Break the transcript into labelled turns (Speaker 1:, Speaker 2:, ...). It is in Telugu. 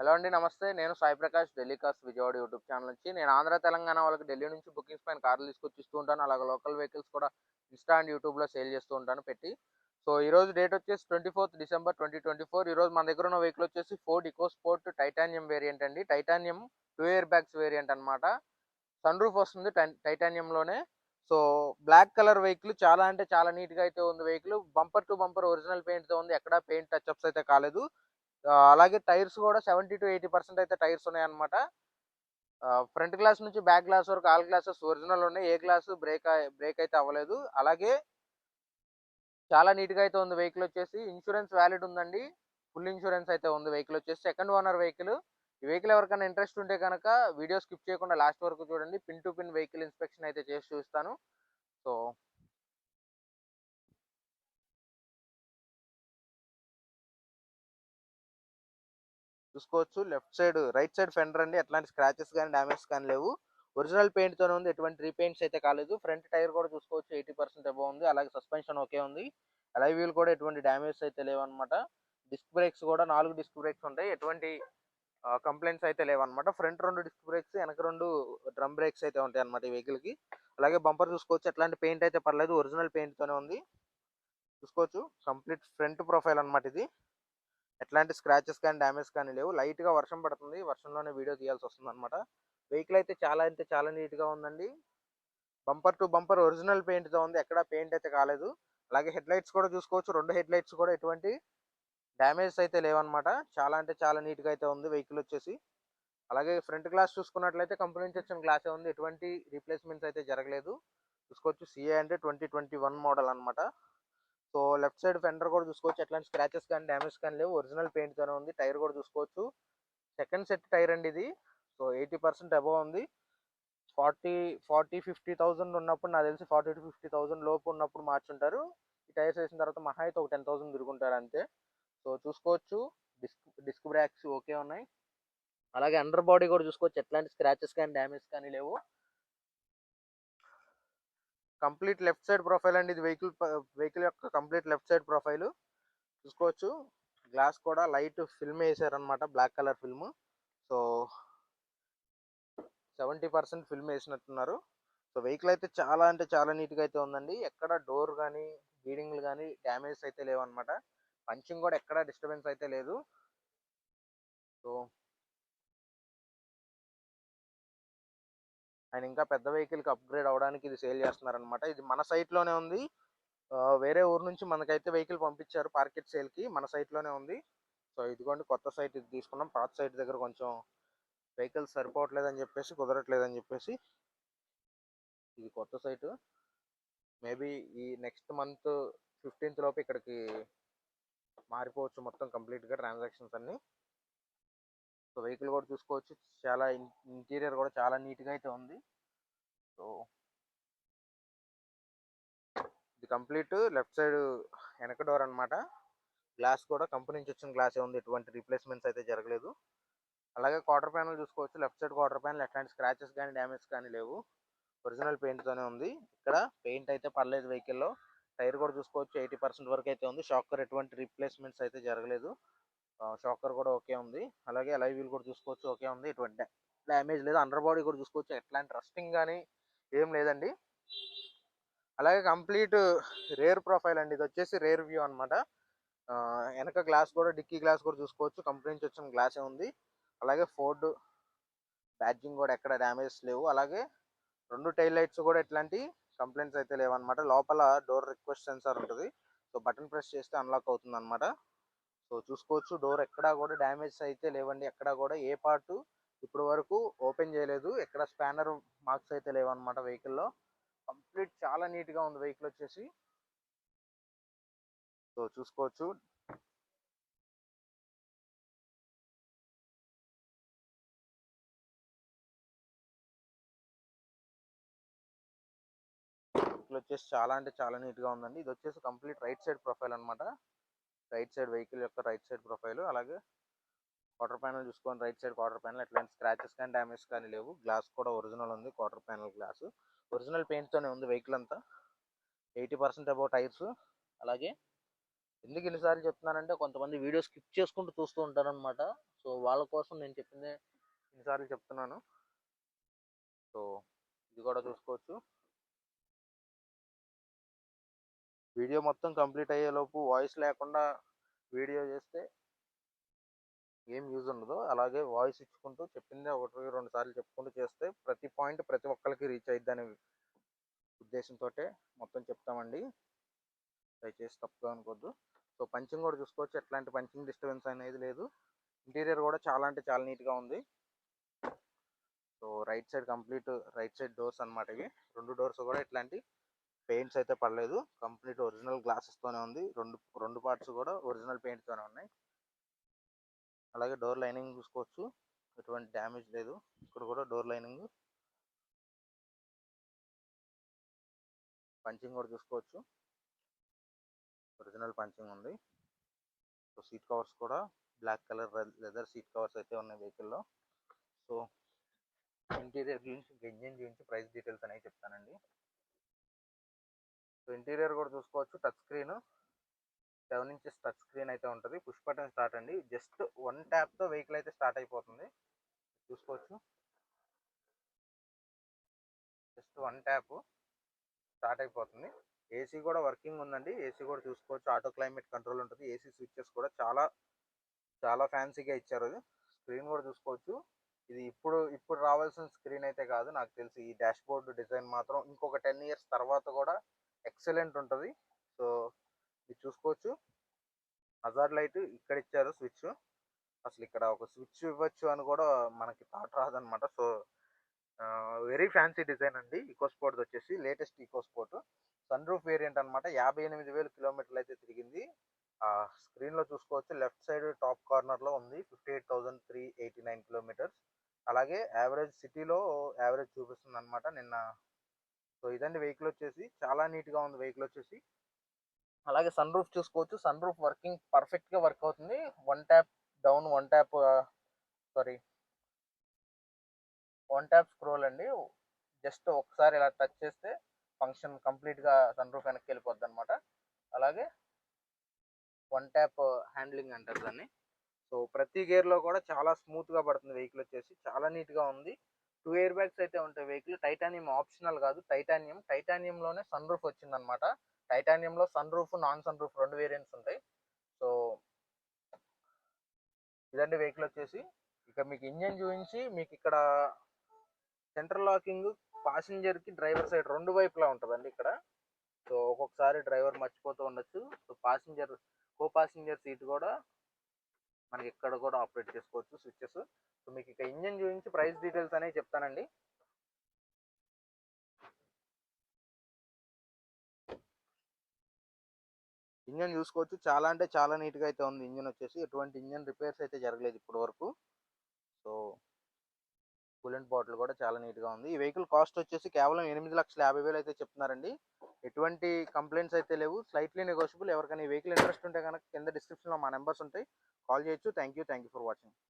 Speaker 1: హలో అండి నమస్తే. నేను సాయి ప్రకాష్ ఢిల్లీ కాస్ట్ విజయవాడ యూట్యూబ్ ఛానల్ నుంచి. నేను ఆంధ్ర తెలంగాణ వాళ్ళకి ఢిల్లీ నుంచి బుకింగ్స్ పైన కార్లు తీసుకొచ్చి ఇస్తూ ఉంటాను. అలాగే లోకల్ వెహికల్స్ కూడా ఇన్స్టా అండ్ యూట్యూబ్లో సేల్ చేస్తూ ఉంటాను పెట్టి. సో ఈ రోజు డేట్ వచ్చేసి twenty fourth December twenty twenty four. ఈరోజు మన దగ్గర ఉన్న వెహికల్ వచ్చేసి Ford EcoSport titanium variant అండి. Titanium two airbags variant అనమాట సన్ రూఫ్ వస్తుంది టైటానియంలోనే. సో బ్లాక్ కలర్ వెహికల్ చాలా అంటే చాలా నీట్గా అయితే ఉంది vehicle. Bumper to bumper original పెయింట్తో ఉంది. ఎక్కడ పెయింట్ టచ్అప్స్ అయితే కాలేదు. అలాగే టైర్స్ కూడా సెవెంటీ టు ఎయిటీ పర్సెంట్ అయితే టైర్స్ ఉన్నాయన్నమాట. ఫ్రంట్ గ్లాస్ నుంచి బ్యాక్ గ్లాస్ వరకు ఆల్ గ్లాసెస్ ఒరిజినల్ ఉన్నాయి. ఏ గ్లాస్ బ్రేక్ బ్రేక్ అయితే అవ్వలేదు. అలాగే చాలా నీట్గా అయితే ఉంది వెహికల్ వచ్చేసి. ఇన్సూరెన్స్ వ్యాలిడ్ ఉందండి. ఫుల్ ఇన్సూరెన్స్ అయితే ఉంది వెహికల్ వచ్చేసి. Second owner vehicle. ఈ వెహికల్ ఎవరికైనా ఇంట్రెస్ట్ ఉంటే కనుక వీడియో స్కిప్ చేయకుండా లాస్ట్ వరకు చూడండి. Pin to pin vehicle inspection అయితే చేసి చూస్తాను సో చూసుకోవచ్చు. Left side right side fender అండి. ఎట్లాంటి స్క్రాచెస్ కానీ డ్యామేజ్ కానీ లేవు. ఒరిజినల్ పెయింట్ తోనే ఉంది. ఎటువంటి రీపెయింట్స్ అయితే కాలేదు. ఫ్రంట్ టైర్ కూడా చూసుకోవచ్చు. ఎయిటీ పర్సెంట్ అబౌ ఉంది. అలాగే సస్పెన్షన్ ఓకే ఉంది. అలై వీల్ కూడా ఎటువంటి డ్యామేజ్ అయితే లేవన్నమాట. డిస్క్ బ్రేక్స్ కూడా నాలుగు డిస్క్ బ్రేక్స్ ఉంటాయి. ఎటువంటి కంప్లైంట్స్ అయితే లేవన్నమాట. ఫ్రంట్ రెండు డిస్క్ బ్రేక్స్ వెనక రెండు డ్రమ్ బ్రేక్స్ అయితే ఉంటాయి అనమాట ఈ వెహికల్కి అలాగే బంపర్ చూసుకోవచ్చు. ఎట్లాంటి పెయింట్ అయితే పర్లేదు. ఒరిజినల్ పెయింట్ తోనే ఉంది. చూసుకోవచ్చు. కంప్లీట్ ఫ్రంట్ ప్రొఫైల్ అన్నమాట ఇది. ఎట్లాంటి స్క్రాచెస్ కానీ డ్యామేజ్ కానీ లేవు. లైట్గా వర్షం పడుతుంది. వర్షంలోనే వీడియో తీయాల్సి వస్తుంది అనమాట వెహికల్ అయితే చాలా అంటే చాలా నీట్గా ఉందండి. బంపర్ టు బంపర్ ఒరిజినల్ పెయింట్తో ఉంది. ఎక్కడ పెయింట్ అయితే కాలేదు. అలాగే హెడ్ లైట్స్ కూడా చూసుకోవచ్చు. రెండు హెడ్ లైట్స్ కూడా ఎటువంటి డ్యామేజ్ అయితే లేవన్నమాట. చాలా అంటే చాలా నీట్గా అయితే ఉంది వెహికల్ వచ్చేసి. అలాగే ఫ్రంట్ గ్లాస్ చూసుకున్నట్లయితే కంపెనీ నుంచి వచ్చిన గ్లాసే ఉంది. ఎటువంటి రీప్లేస్మెంట్స్ అయితే జరగలేదు. చూసుకోవచ్చు. సిఏ అంటే ట్వంటీ ట్వంటీ వన్ మోడల్ అనమాట సో లెఫ్ట్ సైడ్ ఫెండర్ కూడా చూసుకోవచ్చు. ఎట్లాంటి స్క్రాచెస్ కానీ డ్యామేజ్ కానీ లేవు. ఒరిజినల్ పెయింట్ తోనే ఉంది. టైర్ కూడా చూసుకోవచ్చు. సెకండ్ సెట్ టైర్ అండి ఇది. సో ఎయిటీ పర్సెంట్ అబవ్ ఉంది. ఫార్టీ ఫార్టీ ఫిఫ్టీ థౌసండ్ ఉన్నప్పుడు నాకు తెలిసి ఫార్టీ టు ఫిఫ్టీ థౌసండ్ లోపు ఉన్నప్పుడు మార్చుంటారు ఈ టైర్స్ వేసిన తర్వాత మహా అయితే ఒక టెన్ థౌసండ్ తిరుగుంటారు అంతే. సో చూసుకోవచ్చు. డిస్క్ డిస్క్ బ్రేక్స్ ఓకే ఉన్నాయి. అలాగే అండర్ బాడీ కూడా చూసుకోవచ్చు. ఎట్లాంటి స్క్రాచెస్ కానీ డ్యామేజ్ కానీ లేవు. కంప్లీట్ లెఫ్ట్ సైడ్ ప్రొఫైల్ అండి. ఇది వెహికల్ వెహికల్ యొక్క కంప్లీట్ లెఫ్ట్ సైడ్ ప్రొఫైల్. చూసుకోవచ్చు. గ్లాస్ కూడా light film వేసారనమాట black colour film. So seventy percent film వేసినట్టున్నారు. So vehicle అయితే చాలా అంటే చాలా నీట్గా అయితే ఉందండి. ఎక్కడ డోర్ కానీ బీడింగ్లు కానీ డ్యామేజ్ అయితే లేవన్నమాట. పంచింగ్ కూడా ఎక్కడ డిస్టర్బెన్స్ అయితే లేదు. సో ఆయన ఇంకా పెద్ద వెహికల్కి అప్గ్రేడ్ అవడానికి ఇది సేల్ చేస్తున్నారనమాట ఇది మన సైట్లోనే ఉంది. వేరే ఊరు నుంచి మనకైతే వెహికల్ పంపించారు పార్కెట్ సేల్కి. మన సైట్లోనే ఉంది. సో ఇదిగోండి కొత్త సైట్ ఇది తీసుకున్నాం. పాత సైట్ దగ్గర కొంచెం వెహికల్స్ సరిపోవట్లేదని చెప్పేసి కుదరట్లేదని చెప్పేసి ఇది కొత్త సైట్. మేబీ ఈ నెక్స్ట్ మంత్ ఫిఫ్టీన్త్ లోపు ఇక్కడికి మారిపోవచ్చు మొత్తం కంప్లీట్గా ట్రాన్సాక్షన్స్ అన్ని. సో వెహికల్ కూడా చూసుకోవచ్చు. చాలా ఇంటీరియర్ కూడా చాలా నీట్గా అయితే ఉంది. సో ఇది కంప్లీట్ లెఫ్ట్ సైడ్ వెనక డోర్ అన్నమాట. గ్లాస్ కూడా కంపెనీ నుంచి వచ్చిన గ్లాసే ఉంది. ఎటువంటి రీప్లేస్మెంట్స్ అయితే జరగలేదు. అలాగే క్వార్టర్ ప్యానల్ చూసుకోవచ్చు. లెఫ్ట్ సైడ్ క్వార్టర్ ప్యానల్ ఎట్లాంటి స్క్రాచెస్ కానీ డ్యామేజ్ కానీ లేవు. ఒరిజినల్ పెయింట్ తోనే ఉంది. ఇక్కడ పెయింట్ అయితే పర్లేదు వెహికల్లో. టైర్ కూడా చూసుకోవచ్చు. ఎయిటీ పర్సెంట్ వరకు అయితే ఉంది. షాకర్ ఎటువంటి రీప్లేస్మెంట్స్ అయితే జరగలేదు. షాకర్ కూడా ఓకే ఉంది. అలాగే అలై వీల్ కూడా చూసుకోవచ్చు ఓకే ఉంది. ఎటువంటి డ్యామేజ్ లేదు. అండర్ బాడీ కూడా చూసుకోవచ్చు. ఎట్లాంటి రస్టింగ్ కానీ ఏం లేదండి. అలాగే కంప్లీట్ రేర్ ప్రొఫైల్ అండి. ఇది వచ్చేసి రేర్ వ్యూ అనమాట వెనక గ్లాస్ కూడా డిక్కీ గ్లాస్ కూడా చూసుకోవచ్చు. కంపెనీ నుంచి వచ్చిన గ్లాసే ఉంది. అలాగే ఫోర్డ్ బ్యాడ్జింగ్ కూడా ఎక్కడ డ్యామేజ్ లేవు. అలాగే రెండు టైల్ లైట్స్ కూడా ఎట్లాంటి కంప్లైంట్స్ అయితే లేవన్నమాట. లోపల డోర్ రిక్వెస్ట్ సెన్సార్ ఉంటుంది. సో బటన్ ప్రెస్ చేస్తే అన్లాక్ అవుతుంది అనమాట సో చూసుకోవచ్చు. డోర్ ఎక్కడా కూడా డ్యామేజ్ అయితే లేవండి. ఎక్కడా కూడా ఏ పార్ట్ ఇప్పుడు వరకు ఓపెన్ చేయలేదు. ఎక్కడ స్పానర్ మార్క్స్ అయితే లేవన్నమాట వెహికల్లో. కంప్లీట్ చాలా నీట్గా ఉంది వెహికల్ వచ్చేసి. సో చూసుకోవచ్చు. వెహికల్ వచ్చేసి చాలా అంటే చాలా నీట్గా ఉందండి. ఇది వచ్చేసి కంప్లీట్ రైట్ సైడ్ ప్రొఫైల్ అనమాట రైట్ సైడ్ వెహికల్ యొక్క రైట్ సైడ్ ప్రొఫైల్ అలాగే క్వార్టర్ ప్యానల్ చూసుకొని రైట్ సైడ్ క్వార్టర్ ప్యానల్ ఎట్లాంటి స్క్రాచెస్ కానీ డ్యామేజ్ కానీ లేవు. గ్లాస్ కూడా ఒరిజినల్ ఉంది quarter panel glass. Original paint తోనే ఉంది వెహికల్ అంతా. Eighty percent about tyres. అలాగే ఎందుకు ఎన్నిసార్లు చెప్తున్నానంటే కొంతమంది వీడియో స్కిప్ చేసుకుంటూ చూస్తూ ఉంటారనమాట సో వాళ్ళ కోసం నేను చెప్పిందే ఇన్నిసార్లు చెప్తున్నాను. సో ఇది కూడా చూసుకోవచ్చు. వీడియో మొత్తం కంప్లీట్ అయ్యేలోపు వాయిస్ లేకుండా వీడియో చేస్తే ఏం యూజ్ ఉండదు. అలాగే వాయిస్ ఇచ్చుకుంటూ చెప్పిందే ఒకటి రెండు సార్లు చెప్పుకుంటూ చేస్తే ప్రతి పాయింట్ ప్రతి ఒక్కరికి రీచ్ అయిద్ది అనే ఉద్దేశంతో మొత్తం చెప్తామండి. దయచేసి తప్పుగా అనుకోవద్దు సో పంచింగ్ కూడా చూసుకోవచ్చు. ఎట్లాంటి పంచింగ్ డిస్టర్బెన్స్ అనేది లేదు. ఇంటీరియర్ కూడా చాలా అంటే చాలా నీట్గా ఉంది. So right side complete right side doors అన్నమాట ఇవి. రెండు డోర్స్ కూడా ఇట్లాంటి పెయింట్స్ అయితే పడలేదు. కంప్లీట్ ఒరిజినల్ గ్లాసెస్తోనే ఉంది. రెండు రెండు పార్ట్స్ కూడా ఒరిజినల్ పెయింట్తోనే ఉన్నాయి. అలాగే డోర్ లైనింగ్ చూసుకోవచ్చు. ఎటువంటి డ్యామేజ్ లేదు. ఇక్కడ కూడా డోర్ లైనింగ్. పంచింగ్ కూడా చూసుకోవచ్చు. ఒరిజినల్ పంచింగ్ ఉంది. సో సీట్ కవర్స్ కూడా black colour leather seat covers అయితే ఉన్నాయి వెహికల్లో. సో ఇంటీరియర్ గురించి ఇంజిన్ గురించి ప్రైస్ డీటెయిల్స్ అనేవి చెప్తానండి. సో ఇంటీరియర్ కూడా చూసుకోవచ్చు touch screen. Seven inches touch screen అయితే ఉంటుంది. పుష్ బటన్ స్టార్ట్ అండి. జస్ట్ వన్ ట్యాప్తో వెహికల్ అయితే స్టార్ట్ అయిపోతుంది. చూసుకోవచ్చు. జస్ట్ వన్ ట్యాప్ స్టార్ట్ అయిపోతుంది. ఏసీ కూడా వర్కింగ్ ఉందండి. ఏసీ కూడా చూసుకోవచ్చు. ఆటో క్లైమేట్ కంట్రోల్ ఉంటుంది. ఏసీ స్విచ్చెస్ కూడా చాలా చాలా ఫ్యాన్సీగా ఇచ్చారు స్క్రీన్ కూడా చూసుకోవచ్చు. ఇది ఇప్పుడు ఇప్పుడు రావాల్సిన స్క్రీన్ అయితే కాదు. నాకు తెలిసి ఈ డాష్ బోర్డు డిజైన్ మాత్రం ఇంకొక టెన్ ఇయర్స్ తర్వాత కూడా ఎక్సలెంట్ ఉంటుంది. సో ఇది చూసుకోవచ్చు. హజార్ లైట్ ఇక్కడ ఇచ్చారు స్విచ్. అసలు ఇక్కడ ఒక స్విచ్ ఇవ్వచ్చు అని కూడా మనకి థాట్ రాదనమాట. సో వెరీ ఫ్యాన్సీ డిజైన్ అండి. ఈకో స్పోర్ట్ వచ్చేసి latest EcoSport. Sunroof variant అనమాట యాభై ఎనిమిది వేలు కిలోమీటర్లు అయితే తిరిగింది. స్క్రీన్లో చూసుకోవచ్చు. లెఫ్ట్ సైడ్ టాప్ కార్నర్లో ఉంది. Fifty eight thousand three eighty nine kilometres. అలాగే యావరేజ్ సిటీలో యావరేజ్ చూపిస్తుంది అనమాట నిన్న సో ఇదండి వెహికల్ వచ్చేసి చాలా నీట్గా ఉంది వెహికల్ వచ్చేసి అలాగే సన్ రూఫ్ చూసుకోవచ్చు. సన్ రూఫ్ వర్కింగ్ పర్ఫెక్ట్గా వర్క్ అవుతుంది. One tap down one tap sorry. One tap scroll అండి. జస్ట్ ఒకసారి ఇలా టచ్ చేస్తే ఫంక్షన్ కంప్లీట్గా సన్ రూఫ్ వెనక్కి వెళ్ళిపోద్ది అనమాట అలాగే వన్ ట్యాప్ హ్యాండ్లింగ్ అంటారు దాన్ని. సో ప్రతి గేర్లో కూడా చాలా స్మూత్గా పడుతుంది వెహికల్ వచ్చేసి చాలా నీట్గా ఉంది. టూ ఇయర్ బ్యాగ్స్ అయితే ఉంటాయి. వెహికల్ టైటానియం ఆప్షనల్ కాదు. టైటానియం టైటానియంలోనే సన్ రూఫ్ వచ్చిందనమాట టైటానియంలో sunroof non sunroof రెండు వేరియంట్స్ ఉంటాయి. సో ఇదండి వెహికల్ వచ్చేసి. ఇక మీకు ఇంజన్ చూపించి మీకు ఇక్కడ సెంట్రల్ లాకింగ్ పాసింజర్కి డ్రైవర్ సైడ్ రెండు వైపులా ఉంటుందండి ఇక్కడ. సో ఒక్కొక్కసారి డ్రైవర్ మర్చిపోతూ ఉండొచ్చు. So passenger co passenger seat కూడా మనకి ఇక్కడ కూడా ఆపరేట్ చేసుకోవచ్చు స్విచ్చెస్. సో మీకు ఇక ఇంజన్ చూపించి ప్రైస్ డీటెయిల్స్ అనేవి చెప్తానండి. ఇంజన్ చూసుకోవచ్చు. చాలా అంటే చాలా నీట్గా అయితే ఉంది. ఇంజన్ వచ్చేసి ఎటువంటి ఇంజన్ రిపేర్స్ అయితే జరగలేదు ఇప్పటి వరకు. సో కూలెంట్ బాటిల్ కూడా చాలా నీట్గా ఉంది. ఈ వెహికల్ కాస్ట్ వచ్చేసి కేవలం ఎనిమిది లక్షల యాభై వేలు అయితే చెప్తున్నారండి. ఎటువంటి కంప్లైంట్స్ అయితే లేవు. Slightly negotiable. ఎవరికైనా ఈ వెహికల్ ఇంట్రెస్ట్ ఉంటే కనుక కింద డిస్క్రిప్షన్లో మా నెంబర్స్ ఉంటాయి. కాల్ చేయొచ్చు. Thank you thank you for watching.